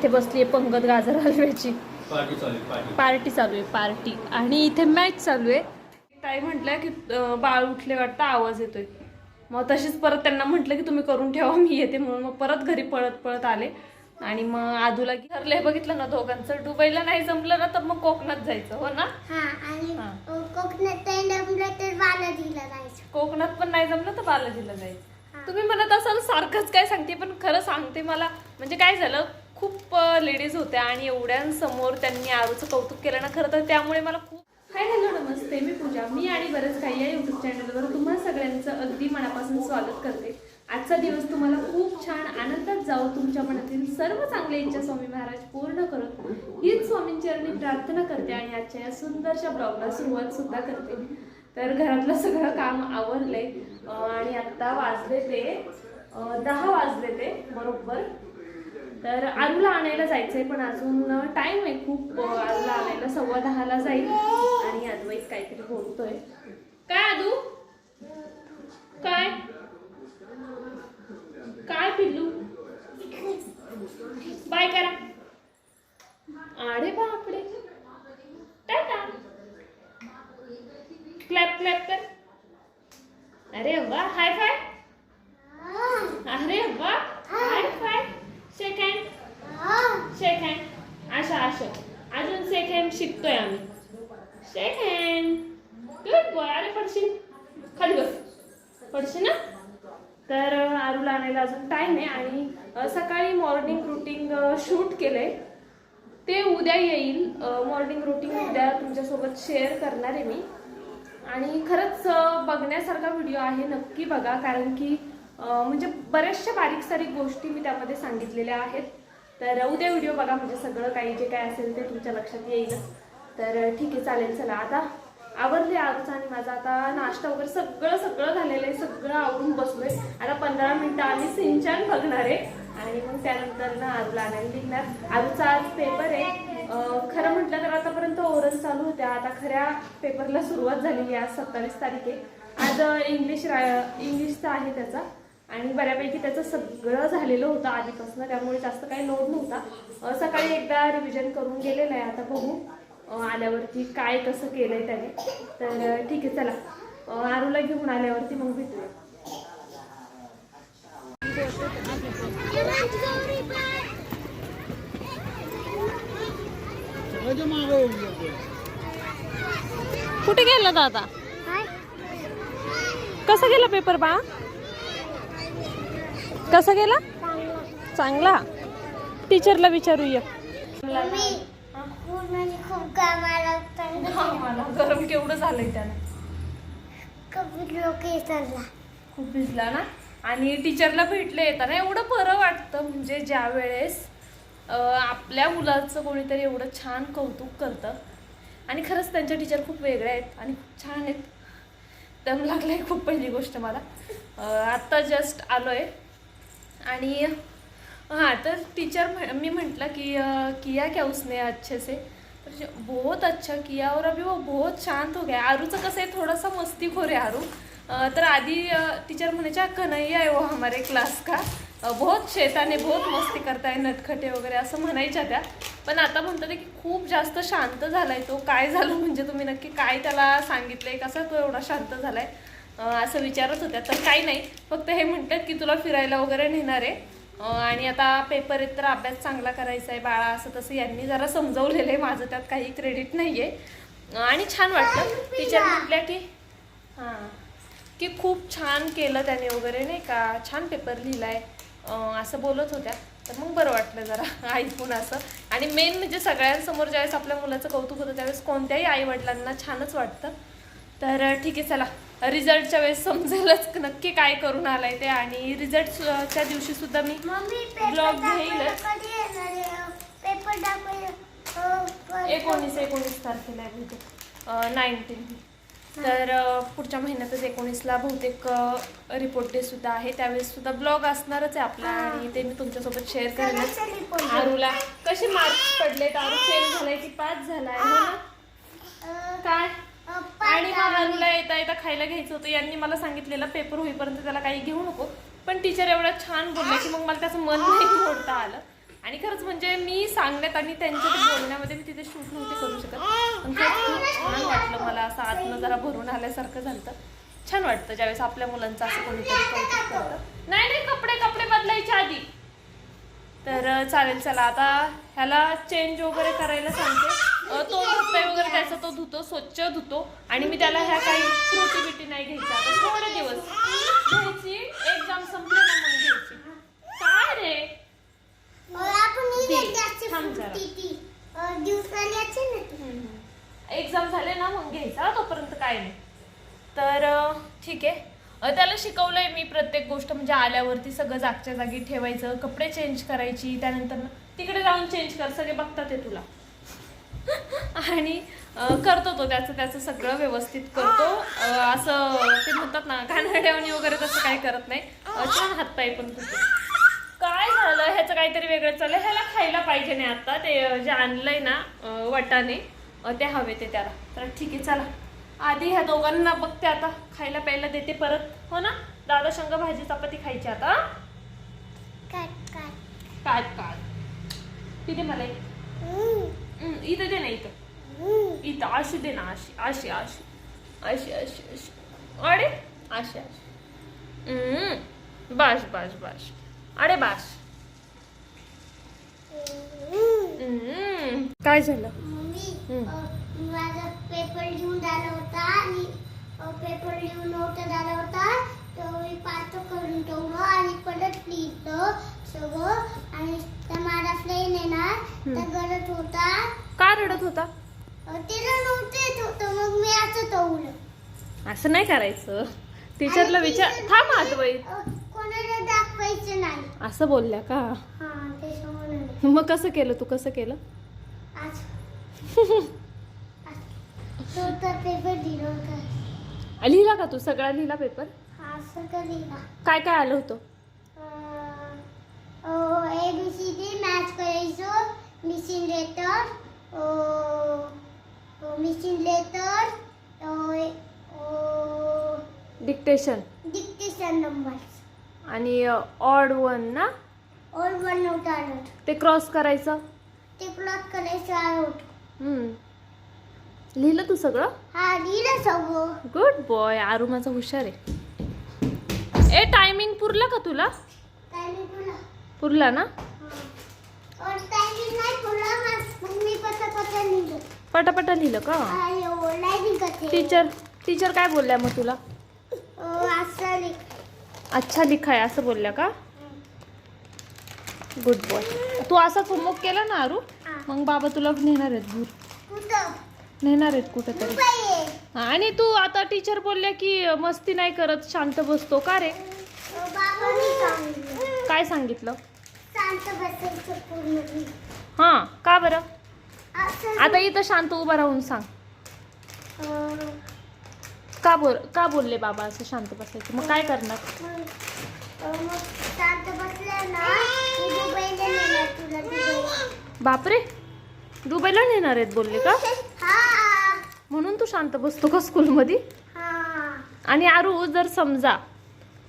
इथे बसली आहे पंगत गाजर हलव्याची. पार्टी चालू आहे, पार्टी. पार्टी चालू आहे पार्टी. आणि इथे मॅच चालू आहे. ताई म्हटलं की बाळ उठले वाटतं आवाज येतोय. मग तशीच परत त्यांना म्हटलं की तुम्ही करून ठेवा मी येते. म्हणून मग परत घरी पळत पळत आले. आणि मग आदूला ठरलंय बघितलं ना दोघांचं दुबईला नाही जमलं ना तर मग कोकणात जायचं हो ना? कोकणात कोकणात पण नाही जमलं तर बालाजीला जायचं. तुम्ही म्हणत असाल सारखंच काय सांगते पण खरं सांगते मला. म्हणजे काय झालं खूप लेडीज होत्या आणि एवढ्यांसमोर त्यांनी आरूचं कौतुक केलं ना खरं तर त्यामुळे मला खूप हाय हॅलो नमस्ते. मी पूजा. मी आणि बरंच काही या युट्यूब चॅनलवर तुम्हा सगळ्यांचं अगदी मनापासून स्वागत करते. आजचा दिवस तुम्हाला खूप छान आनंदात जाऊ तुमच्या मनातील सर्व चांगल्या इच्छा स्वामी महाराज पूर्ण करत हीच स्वामींचरणी प्रार्थना करते आणि आजच्या या सुंदरशा ब्लॉगला सुरुवात सुद्धा करते. तर घरातलं सगळं काम आवरलंय आणि आत्ता वाजले ते दहा वाजले ते बरोबर. तर आरूला आणायला जायचंय पण अजून टाइम आहे खूप आरूला आणायला. सव्वा दहाला जाईल आणि अद्वैत काहीतरी बोलतोय. काय आदू? काय? काय पिल्लू? बाय करा. अरे बापडे. टाटा. क्लॅप क्लॅप कर. अरे वा हाय फाय अरे वा hi five shake hand shake hand Asha Asha अजून शेक हँड शिकतोय आम्ही शेक हँड गुड बॉय अरे पडशील खाली बस पडशील ना तर अं, आरूला आणायला अजून टाइम आहे आणि अं, सकाळी मॉर्निंग रुटीन शूट केलंय ते उद्या येईल. मॉर्निंग रुटीन उद्या तुमच्यासोबत शेअर करणार आहे मी. आणि खरंच बघण्यासारखा व्हिडिओ आहे. नक्की बघा. कारण की म्हणजे बऱ्याचशा बारीक सारीक गोष्टी मी त्यामध्ये सांगितलेल्या आहेत. तर उद्या व्हिडिओ बघा. म्हणजे सगळं काही जे काय असेल ते तुमच्या लक्षात येईलच तर ठीक आहे. चालेल चला. आता आवरले आजचा आणि माझा आता नाश्ता वगैरे सगळं सगळं झालेलं आहे. सगळं आवरून बसलोय. आता पंधरा मिनटं आम्ही सिंचन बघणार आहे. आणि मग त्यानंतर ना आजला आणायला निघणार. आजचा आज पेपर आहे. खरं म्हटलं तर आतापर्यंत ओरल चालू होत्या. आता खऱ्या पेपरला सुरुवात झालेली आज सत्तावीस तारीख. आहे आज इंग्लिश रा इंग्लिशचा आहे त्याचा. आणि बऱ्यापैकी त्याचं सगळं झालेलं होतं आधीपासून त्यामुळे जास्त काही लोड नव्हता. सकाळी एकदा रिव्हिजन करून गेलेलं आहे आता बघू आल्यावरती काय कसं केलं आहे त्याने. तर ठीक आहे चला. आरूला घेऊन आल्यावरती मग भेटूया. कुठे गेला दादा? कसा गेला पेपर बा? कसा गेला? चांगला. टीचरला विचारूया. मला गरम केवढं झालंय त्याला खूप भिजला ना? आणि टीचरला भेटले येताना. एवढं बरं वाटतं म्हणजे ज्या वेळेस आपल्या मुलाचं कोणीतरी एवढं छान कौतुक करतं. आणि खरंच त्यांच्या टीचर खूप वेगळ्या आहेत आणि खूप छान आहेत. त्यामुळे लागलं आहे खूप पहिली गोष्ट मला. आत्ता जस्ट आलो आहे आणि हाँ तर टीचर म्ह- मी म्हटलं कि किया क्या उसने अच्छे से? तर बहुत अच्छा किया और अभी वो बहुत शांत हो गया. आरूचं कसं आहे थोडासा मस्तीखोर आहे आरू. तर आधी टीचर म्हणायच्या कन्हैया आहे वो हमारे क्लास का? बहुत शैताने बहुत मस्ती करताय नटखटे वगैरे असं म्हणायच्या त्या. पण आता म्हणतात की खूप जास्त शांत झालाय तो. काय झालं म्हणजे तुम्ही नक्की काय त्याला सांगितलंय? कसा तो एवढा शांत झालाय? असं विचारत होत्या. तर काही नाही. फक्त हे म्हणतात की तुला फिरायला वगैरे नेणार आहे. आणि आता पेपर आहेत तर अभ्यास चांगला करायचा आहे. बाळा असं तसं यांनी जरा समजवलेलं आहे. माझं त्यात काही क्रेडिट नाही आहे आणि छान वाटलं. टीचर म्हटल्या की हां की खूप छान केलं त्याने वगैरे नाही का? छान पेपर लिहिलाय. अं, असं बोलत होत्या. तर मग बरं वाटलं जरा ऐकून असं. आणि मेन म्हणजे सगळ्यांसमोर ज्यावेळेस आपल्या मुलाचं कौतुक होतं त्यावेळेस कोणत्याही आईवडिलांना छानच वाटतं. तर ठीक आहे चला. रिझल्टच्या वेळेस समजेलच नक्की काय करून आलाय ते. आणि रिझल्टच्या दिवशी सुद्धा मी घेईलच. आहे? पेपर दाखवायला एकोणीस एकोणीस तारखेला नाईन्टीन तर पुढच्या महिन्यातच एकोणीसला बहुतेक रिपोर्ट डे सुद्धा आहे. त्यावेळेस सुद्धा ब्लॉग असणारच आहे आपला आणि ते मी तुमच्यासोबत शेअर करेनच आरूला कसे मार्क्स पडलेत? आरू फेल झालाय की पास झालाय? ना? काय? आणि मग आरूला येता येता खायला घ्यायचं होतं. यांनी मला सांगितलेलं पेपर होईपर्यंत त्याला काही घेऊ नको. पण टीचर एवढं छान बोलले की मग मला त्याचं मन नाही मोडता आलं. आणि खरंच म्हणजे मी सांगण्यात आणि त्यांच्या ते बोलण्यामध्ये मी तिथे शूट नव्हते करू शकत. पण खरंच खूप छान वाटलं मला. असं आतनं जरा भरून आल्यासारखं झालं छान वाटतं ज्यावेळेस आपल्या मुलांचं असं कोणीतरी कौतुक करतं. नाही नाही कपडे कपडे बदलायच्या आधी. तर चालेल चला. आता ह्याला चेंज वगैरे करायला सांगते. तो धुतोय वगैरे त्याचा तो धुतो स्वच्छ धुतो. आणि मी त्याला ह्या काही त्रुटी बिटी नाही घ्यायच्या आता थोडे दिवस. घ्यायची एक्झाम संपली ना मग घ्यायची. काय रे? एक्झाम झाले ना मग घ्यायचा तोपर्यंत काय नाही. तर ठीक आहे. त्याला शिकवलंय मी प्रत्येक गोष्ट. म्हणजे आल्यावरती सगळं जागच्या जागी ठेवायचं. कपडे चेंज करायची. त्यानंतर ना तिकडे जाऊन चेंज कर. सगळे बघतात ते तुला. आणि करतो तो. त्याचं त्याचं सगळं व्यवस्थित करतो. असं ते म्हणतात ना घाणेरड्यावणी वगैरे तसं काही करत नाही. छान हातपाय पण करतो काय काहीतरी वेगळं चाललंय. ह्याला खायला पाहिजे नाही आता. ते जे आणलंय ना अं, ते हवे ते त्याला. तर ठीक आहे चला. आधी ह्या दोघांना बघते आता. खायला प्यायला देते परत. हो ना? दादा शंग भाजी चपाती खायची आता काट, काट. काय काय तिथे मला इथं दे ना इथं. इथं अशी दे ना अशी अशी अशी. अशी अशी अशी. अरे अशी अशी. बस बस बस. अरे बस. काय झालं? माझा पेपर लिहून झाला होता आणि पेपर लिहून नव्हता झाला होता. तर मी पाच करून ठेवलं आणि परत लिहिलं सगळं. आणि त्या महाराष्ट्र येणार त्या गरज होता. का रडत होता? तिला नव्हतं येत होतं मग मी असं ठेवलं असं नाही करायचं. टीचरला विचार थांब अं, कोणाला दाखवायचं नाही. असं बोलल्या का? हा ते मग कसं केलं तू? कसं केलं? आज. तो तर पेपर दिला होता. लिहिला का तू? सगळा लिहिला पेपर हा काय काय आलं होतं? A B C D match करायचं. Missing letter missing letter dictation dictation number आणि ऑड वन ना? और वन नोट आलं ते क्रॉस करायचं? ते प्लॉट करायचं आलं हम्म. लिहिलं तू सगळं? हा लिहिलं सगळं. गुड बॉय आरू माझा हुशार आहे. ए टायमिंग पुरला का तुला? नाही तुला पुरला ना? और टायमिंग नाही तुला मग मी पता पता लिहिलं. पटापटा लिहिलं का. टीचर टीचर काय बोलल्या मग तुला? अच्छा लिखाय असं बोलल्या का? गुड बॉय तू असा होमवर्क केला ना आरू. मग बाबा तुला नेणार आहेत दूर. कुठं? नेणार आहेत आहे हा, आणि तू आता टीचर बोलल्या की मस्ती नाही करत शांत बसतो. का रे? काय सांगितलं. हां का बरं? आता इथं शांत उभा राहून सांग. का बोल का बोलले बाबा असं शांत बसायचं? मग काय करणार? बापरे दुबईला नेणार आहेत बोलले का? म्हणून तू शांत बसतो का स्कूलमध्ये? आणि आरू जर समजा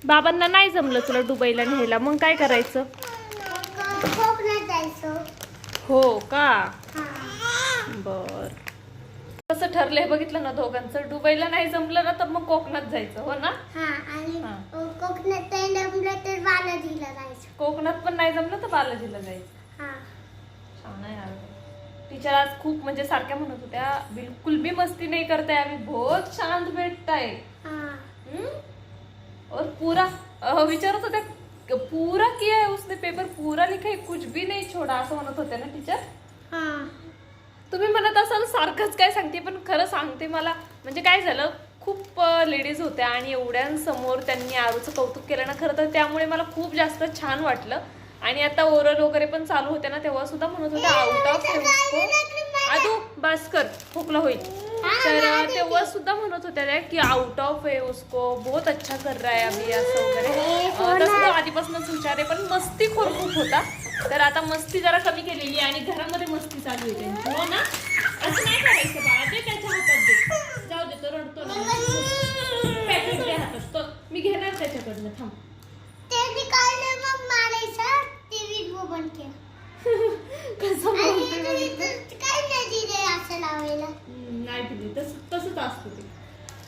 बाबांना नाही जमलं तुला दुबईला न्यायला मग काय करायचं? हो का? बर. कसं ठरलंय बघितलं ना दोघांचं. दुबईला नाही जमलं ना तर मग कोकणात जायचं हो ना हा आणि हा. अं, कोकणात नाही जमलं तर बालाजीला जायचं कोकणात पण नाही जमलं तर बालाजीला जायचं. हा. छान आहे यार टीचर आज खूप म्हणजे सारख्या म्हणत होत्या बिलकुल भी मस्ती नहीं करते अभी बहुत शांत हा. हम्म? और पूरा अह, विचारत होत्या क- पूरा किया है उसने पेपर पूरा लिखा है कुछ भी नहीं छोड़ा असं म्हणत होत्या ना टीचर. हा. तुम्ही म्हणत असाल सारखंच काय सांगते पण खरं सांगते मला म्हणजे काय झालं खूप लेडीज होत्या आणि एवढ्यांसमोर त्यांनी आरूचं कौतुक केलं ना खरं तर त्यामुळे मला खूप जास्त छान वाटलं. आणि आता ओरल वगैरे पण चालू होते ना तेव्हा सुद्धा म्हणत होते आउट ऑफ आदू बस कर खोकला होईल. तर तेव्हा सुद्धा म्हणत होत्या त्या की आउट ऑफ आहे उसको बहुत अच्छा कर रहा है अभी असं वगैरे. अ, तसं तो आधीपासूनच हुशार आहे पण मस्ती खोर खूप होता. तर आता मस्ती जरा कमी केलेली आहे आणि घरामध्ये मस्ती चालू आहे त्यांची. हो ना? असं नाही करायचं बाळा दे त्याच्या हातात दे जाऊ दे तो रडतो ना पॅकेट दे हातात तो मी घेणार त्याच्याकडनं थांब. ते बी काढलं मग मारायचं. टीव्ही बंद केलं. कसं काय नाही दिले असं लावायला? नाही दिली तस तसंच असतं ते.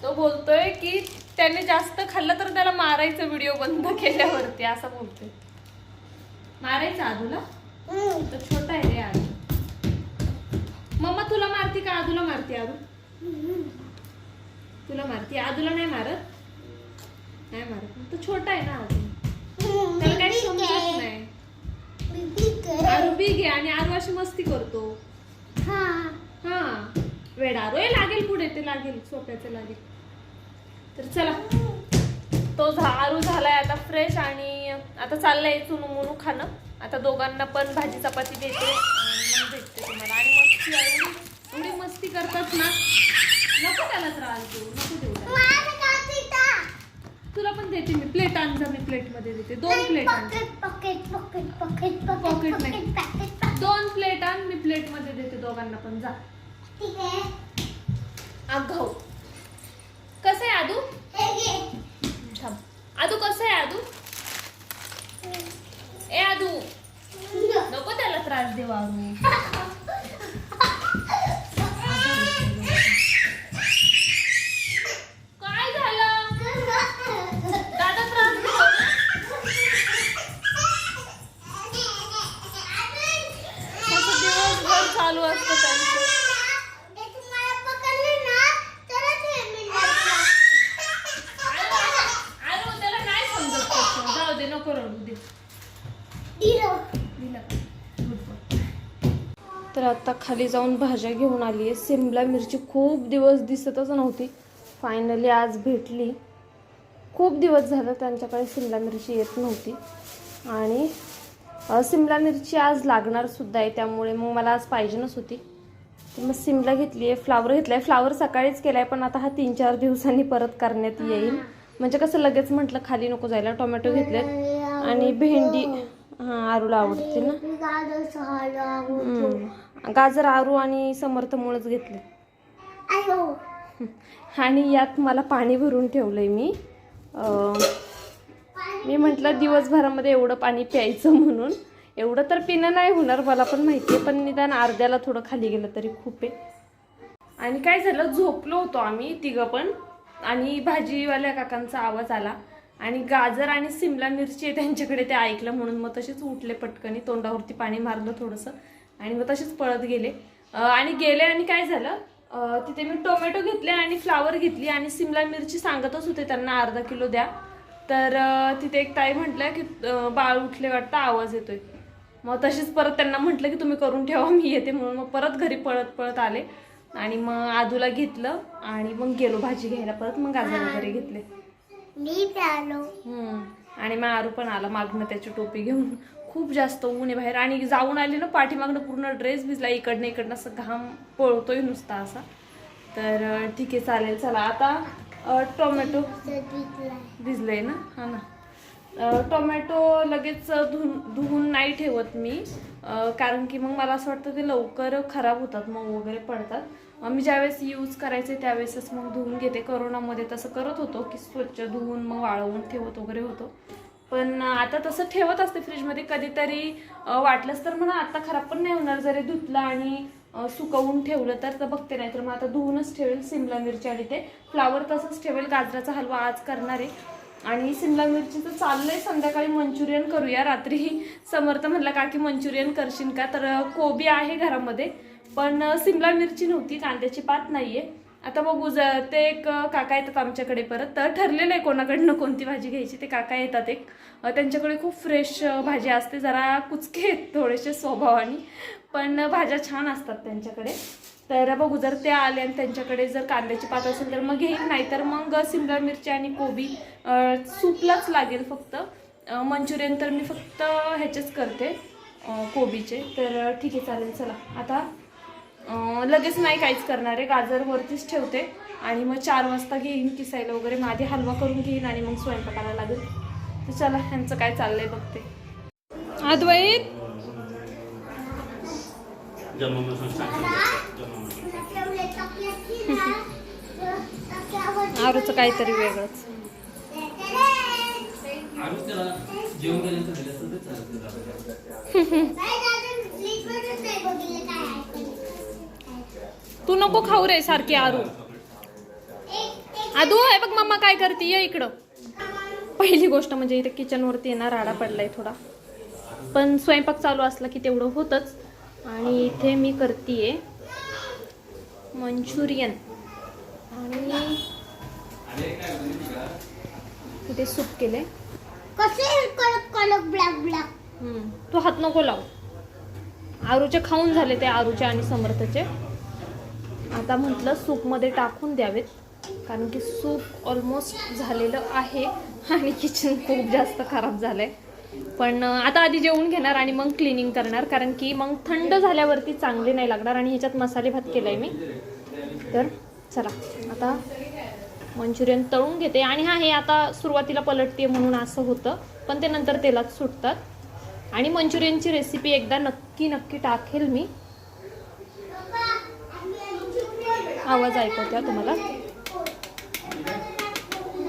तो बोलतोय की त्याने जास्त खाल्लं तर त्याला मारायचं व्हिडिओ बंद केल्यावरती असं बोलतोय. मारायचं आदूला हम्म. तर छोटा आहे रे आदू मम्मा तुला मारती का? आदूला मारते आदू हम्म. तुला मारती आदूला नाही मारत? नाही मारत. तो छोटा आहे ना अजून. त्याला काही समजत. नाही. आरू बिग आहे आणि आरू अशी मस्ती करतो. हा. हा. वेड आरू. लागेल पुढे ते लागेल सोप्याचं लागेल. तर चला. तो झा आरू झालाय आता फ्रेश आणि आता चाललंय चुनू मुनू खाणं. आता दोघांना पण भाजी चपाती देते आणि मग भेटते तुम्हाला. आणि मस्ती एवढी मस्ती करतात ना. नको त्याला त्रास देऊ नको देऊ त्याला. तुला पण देते मी. प्लेट आणजा मी प्लेटमध्ये देते. दोन प्लेट आण pocket pocket pocket pocket pocket pocket नाही. Pocket pocket pocket. दोन प्लेट आण मी प्लेटमध्ये देते दोघांना पण. जा. आगाऊ कसं आहे आदू. थांब. आदू कसं आहे आदू? ए आदू. नको त्याला त्रास देऊ आदू काय झालं दादा त्रास देतो ना? असं दिवसभर चालू असतं त्यांचं ते तुम्हाला पकडलं ना तरच हे मिळणार. आरू, आरू, त्याला नाही समजत तसं. जाऊ दे नको रडू दे दिलं. दिलं का? Good boy. तर आता खाली जाऊन भाज्या घेऊन आली आहे सिमला मिरची खूप दिवस दिसतच नव्हती. फायनली आज भेटली. खूप दिवस झालं त्यांच्याकडे सिमला मिरची येत नव्हती. आणि सिमला मिरची आज लागणार सुद्धा आहे त्यामुळे मग मला आज पाहिजेनच होती तर मग सिमला घेतली आहे फ्लावर घेतला आहे फ्लावर सकाळीच केला आहे पण आता हा तीन चार दिवसांनी परत करण्यात येईल. म्हणजे कसं लगेच म्हटलं खाली नको जायला. टोमॅटो घेतले आणि भेंडी हां आरूला आवडते ना. गाजर आरू आणि समर्थमुळेच घेतले. आयो. आणि यात मला पाणी भरून ठेवलंय मी. अं, मी म्हटलं दिवसभरामध्ये एवढं पाणी प्यायचं म्हणून. एवढं तर पिणं नाही होणार मला पण माहिती आहे पण निदान अर्ध्याला थोडं खाली गेलं तरी खूप आहे. आणि काय झालं झोपलो होतो आम्ही तिघं पण. आणि भाजीवाल्या काकांचा आवाज आला. आणि गाजर आणि सिमला मिरची आहे त्यांच्याकडे ते ऐकलं म्हणून मग तसेच उठले पटकनी. तोंडावरती पाणी मारलं थोडंसं. आणि मग तसेच पळत गेले. आणि गेले आणि काय झालं? तिथे मी टोमॅटो घेतले आणि फ्लावर घेतली आणि सिमला मिरची सांगतच होते त्यांना अर्धा किलो द्या. तर तिथे एक ताई म्हटलं की बाळ उठले वाटतं आवाज येतोय. मग तशीच परत त्यांना म्हटलं की तुम्ही करून ठेवा मी येते. म्हणून मग परत घरी पळत पळत आले. आणि मग आदूला घेतलं आणि मग गेलो भाजी घ्यायला. परत मग गाजर वगैरे घेतले. मी हम्म. आणि मग आरू पण आला मागणं त्याची टोपी घेऊन. खूप जास्त ऊन आहे बाहेर. आणि जाऊन आले ना पाठीमागनं पूर्ण ड्रेस भिजला इकडनं इकडनं असं घाम पळतोय नुसता असा. तर ठीक आहे चालेल चला. आता टोमॅटो भिजलंय ना? हा ना. टोमॅटो लगेच धुवून धुवून नाही ठेवत मी. कारण की मग मला असं वाटतं ते लवकर खराब होतात मग वगैरे पडतात. मी ज्यावेळेस यूज करायचे त्यावेळेसच मग धुवून घेते. करोनामध्ये तसं करत होतो की स्वच्छ धुवून मग वाळवून ठेवत वगैरे होतो. पण आता तसं ठेवत असते फ्रीजमध्ये कधीतरी वाटलंच तर म्हणा आता खराब पण नाही होणार. जरी धुतलं आणि सुकवून ठेवलं तर तर बघते नाही तर मग आता धुवूनच ठेवेल सिमला मिरची आणि ते. फ्लावर तसंच ठेवेल गाजराचा हलवा आज करणार. आहे आणि सिमला मिरचीचं चाललंय संध्याकाळी मंचुरियन करूया. रात्री समर्थ म्हटलं का की मंचुरियन करशील का? तर कोबी आहे घरामध्ये पण सिमला मिरची नव्हती कांद्याची पात नाही आहे आता बघू ज ते एक काका येतात आमच्याकडे परत. तर ठरलेलं आहे कोणाकडनं कोणती भाजी घ्यायची ते काका येतात एक. त्यांच्याकडे खूप फ्रेश भाजी असते जरा कुचके आहेत थोडेसे स्वभावाने. पण भाज्या छान असतात त्यांच्याकडे. तर बघू जर ते आले आणि त्यांच्याकडे जर कांद्याची पात असेल तर मग घेईल नाही तर मग सिमला मिरची आणि कोबी सूपलाच लागेल फक्त. मंचुरियन तर मी फक्त ह्याचेच करते कोबीचे. तर ठीक आहे चालेल चला. आता लगेच नाही काहीच करणार आहे. गाजर वरतीच ठेवते आणि मग चार वाजता घेईन किसायला वगैरे. माझी हलवा करून घेईन आणि मग स्वयंपाकाला लागेल. तर चला ह्यांचं काय चाललंय बघते. अद्वैत आरूचं काहीतरी वेगळंच. ते नको खाऊ रे सारखी आरू. आदू आहे बघ मम्मा काय करते ये इकडं. पहिली गोष्ट म्हणजे इथे किचनवरती येणार राडा पडलाय थोडा. पण स्वयंपाक चालू असला की तेवढं होतच. आणि इथे मी करतीये मंचुरियन. आणि इथे सूप केले कसे कडक कडक ब्लॅक ब्लॅक? हम्म. तू हात नको लाव. आरूचे खाऊन झाले ते आरूचे आणि समर्थचे. आता म्हटलं सूपमध्ये टाकून द्यावेत कारण की सूप ऑलमोस्ट झालेलं आहे आणि किचन खूप जास्त खराब झालंय. पण आता आधी जेवून घेणार आणि मग क्लिनिंग करणार कारण की मग थंड झाल्यावरती चांगले नाही लागणार आणि ह्याच्यात मसाले भात केलाय मी. तर चला आता मंचुरियन तळून घेते. आणि हा हे आता सुरुवातीला पलटते म्हणून असं होतं पण ते नंतर तेलात सुटतात. आणि मंचुरियनची रेसिपी एकदा नक्की नक्की टाकेल मी. आवाज ऐकवत्या तुम्हाला?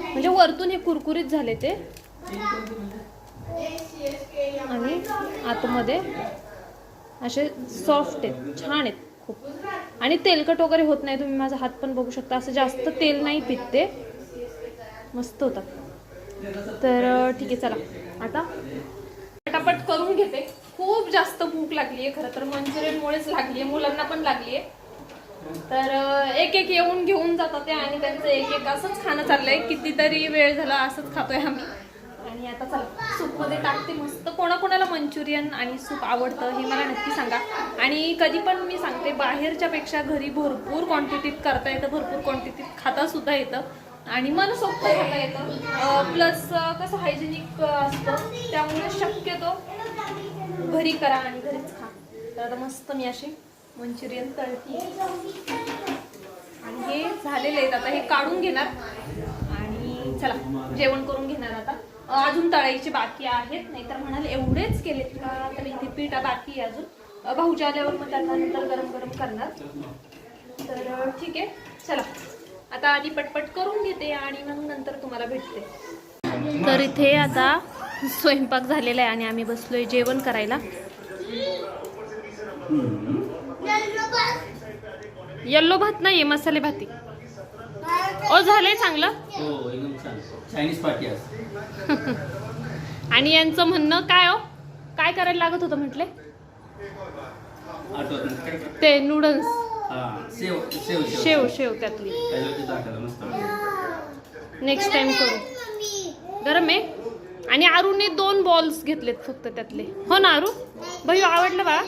म्हणजे वरतून हे कुरकुरीत झाले ते. आणि आतमध्ये असे सॉफ्ट आहेत छान आहेत खूप. आणि तेलकट वगैरे होत नाही तुम्ही माझा हात पण बघू शकता. असं जास्त तेल नाही पित ते. मस्त होतात. तर ठीक आहे चला. आता पटापट करून घेते. खूप जास्त भूक लागली आहे खरं तर मंचुरियनमुळेच लागली आहे मुलांना पण लागली आहे तर एक एक येऊन घेऊन जातात ते आणि त्यांचं एक एक असंच खाणं चाललंय. कितीतरी वेळ झाला असंच खातोय आम्ही. आणि आता चला सूपमध्ये टाकते मस्त कोणाकोणाला मंचुरियन आणि सूप आवडतं हे मला नक्की सांगा. आणि कधी पण मी सांगते बाहेरच्या पेक्षा घरी भरपूर क्वांटिटीत करता येतं भरपूर क्वांटिटीत खाता सुद्धा येतं. आणि मन सोपं खाता येतं. प्लस कसं हायजेनिक असतं त्यामुळे शक्यतो घरी करा आणि घरीच खा. तर आता मस्त मी अशी मंचुरियन तळती. आणि हे झालेले आहेत. आता हे काढून घेणार. आणि चला जेवण करून घेणार आता. अजून तळायचे बाकी आहेत. नाहीतर म्हणाल एवढेच केलेत का तर इथे पीठ बाकी आहे अजून. भाऊच्या आल्यावर मग त्यांना नंतर गरम गरम करणार. तर ठीक आहे. चला. आता आधी पटपट करून घेते आणि मग नंतर तुम्हाला भेटते. तर इथे आता स्वयंपाक झालेला आहे आणि आम्ही बसलोय जेवण करायला. येल्लो भात नाहीये मसाले भाती. ओ झालंय चांगलं? हो एकदम छान. चायनीज पार्टी आज. आणि यांचं म्हणणं काय हो? काय करायला लागत होतं म्हटले? आठवत नाही. काय ते नूडल्स हा शेव शेव शेव. शेव त्यातली. त्याच्यावरती टाकायला मस्त नेक्स्ट टाइम करू. गरम आहे? आणि आरूने दोन बॉल्स घेतलेत फक्त त्यातले. हो ना आरू भाई आवडलं बाळा?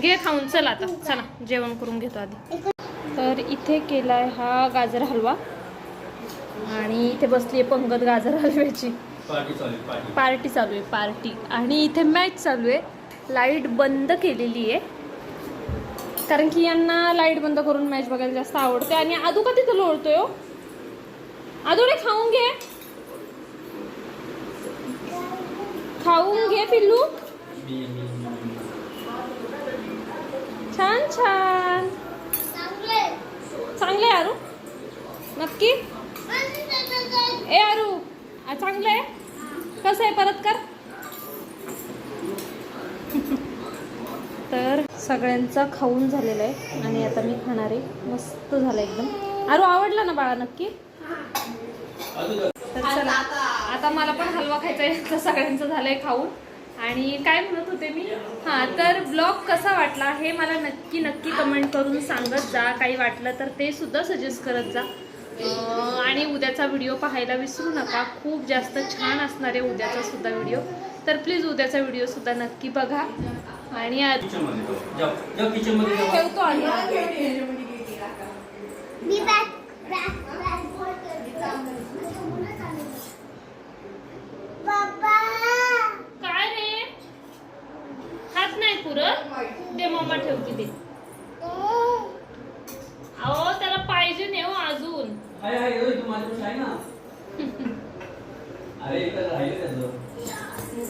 घे खाऊन चल आता. चला जेवण करून घेतो आधी. तर इथे केलाय हा गाजर हलवा. आणि इथे बसली आहे पंगत गाजर हलव्याची. पार्टी चालू आहे, पार्टी. पार्टी चालू आहे पार्टी. आणि इथे मॅच चालू आहे. लाइट बंद केलेली आहे. कारण की यांना लाइट बंद करून मॅच बघायला जास्त आवडते. आणि आदू का तिथं लोळतोय हो? आदू रे खाऊन घे. खाऊन घे पिल्लू. छान छान. चांगले चांगलं आहे आरू? नक्की? ए आरू आ, चांगलं आहे कसं आहे परत कर. तर सगळ्यांचा खाऊन झालेला आहे आणि आता मी खाणार आहे. मस्त झालं एकदम. आरू आवडला ना बाळा नक्की? तर चला. आता मला पण हलवा खायचा आहे तर सगळ्यांचं झालंय खाऊन. आणि काय म्हणत होते मी? हां तर ब्लॉग कसा वाटला हे मला नक्की नक्की कमेंट करून सांगत जा. काही वाटलं तर ते सुद्धा सजेस्ट करत जा. आणि उद्याचा व्हिडिओ पाहायला विसरू नका. खूप जास्त छान असणार आहे उद्याचा सुद्धा व्हिडिओ तर प्लीज उद्याचा व्हिडिओ सुद्धा नक्की बघा. आणि ठेवतो आणि मी बॅक बॅक बाबा काय रे हात नाही पुरत ते मम्मा ठेवते ते. अहो त्याला पाहिजे नाही हो अजून.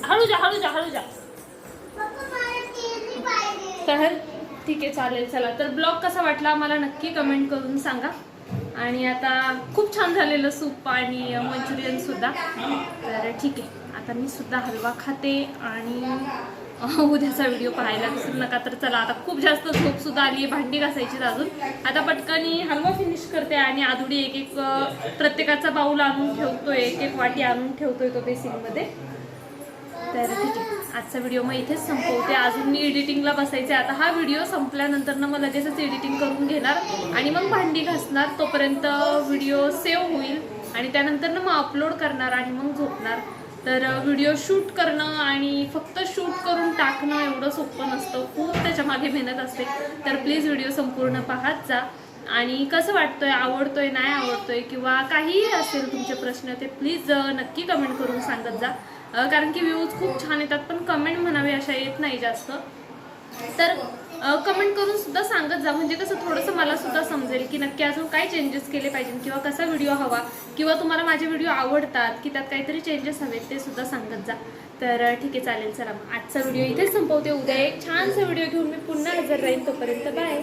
हळू जा हळू जा हळू जा तर ठीक आहे चालेल चला. तर ब्लॉग कसा वाटला मला नक्की कमेंट करून सांगा. आणि आता खूप छान झालेलं सूप आणि मंचुरियन सुद्धा. तर ठीक आहे आता मी सुद्धा हलवा खाते आणि उद्याचा व्हिडिओ पाहायला विसरू नका. तर चला आता खूप जास्त झोप सुद्धा आली आहे भांडी घासायची अजून. आता पटकनी हलवा फिनिश करते आणि आधुडी एक एक प्रत्येकाचा बाऊल आणून ठेवतोय एक एक वाटी आणून ठेवतोय तो बेसिनमध्ये तर ठीक आहे आजचा व्हिडिओ मग इथेच संपवते. अजून मी एडिटिंगला बसायचे. आता हा व्हिडिओ संपल्यानंतर ना मग लगेचच एडिटिंग करून घेणार आणि मग भांडी घासणार. तोपर्यंत व्हिडिओ सेव्ह होईल आणि त्यानंतर ना मग अपलोड करणार आणि मग झोपणार. तर व्हिडिओ शूट करणं आणि फक्त शूट करून टाकणं एवढं सोपं नसतं. खूप त्याच्यामागे मेहनत असते. तर प्लीज व्हिडिओ संपूर्ण पाहत जा. आणि कसं वाटतोय आवडतोय नाही आवडतोय किंवा काहीही असेल तुमचे प्रश्न ते प्लीज नक्की कमेंट करून सांगत जा. कारण की व्ह्यूज खूप छान येतात पण कमेंट म्हणावे अशा येत नाही जास्त. तर कमेंट करून सुद्धा सांगत जा. म्हणजे कसं थोडंसं मला सुद्धा समजेल की नक्की अजून काय चेंजेस केले पाहिजे किंवा कसा व्हिडिओ हवा किंवा तुम्हाला माझे व्हिडिओ आवडतात की त्यात काहीतरी चेंजेस हवेत ते सुद्धा सांगत जा. तर ठीक आहे चालेल चला मग. आजचा व्हिडिओ इथेच संपवते. उद्या एक छानसा व्हिडिओ घेऊन मी पुन्हा हजर राहील तोपर्यंत. बाय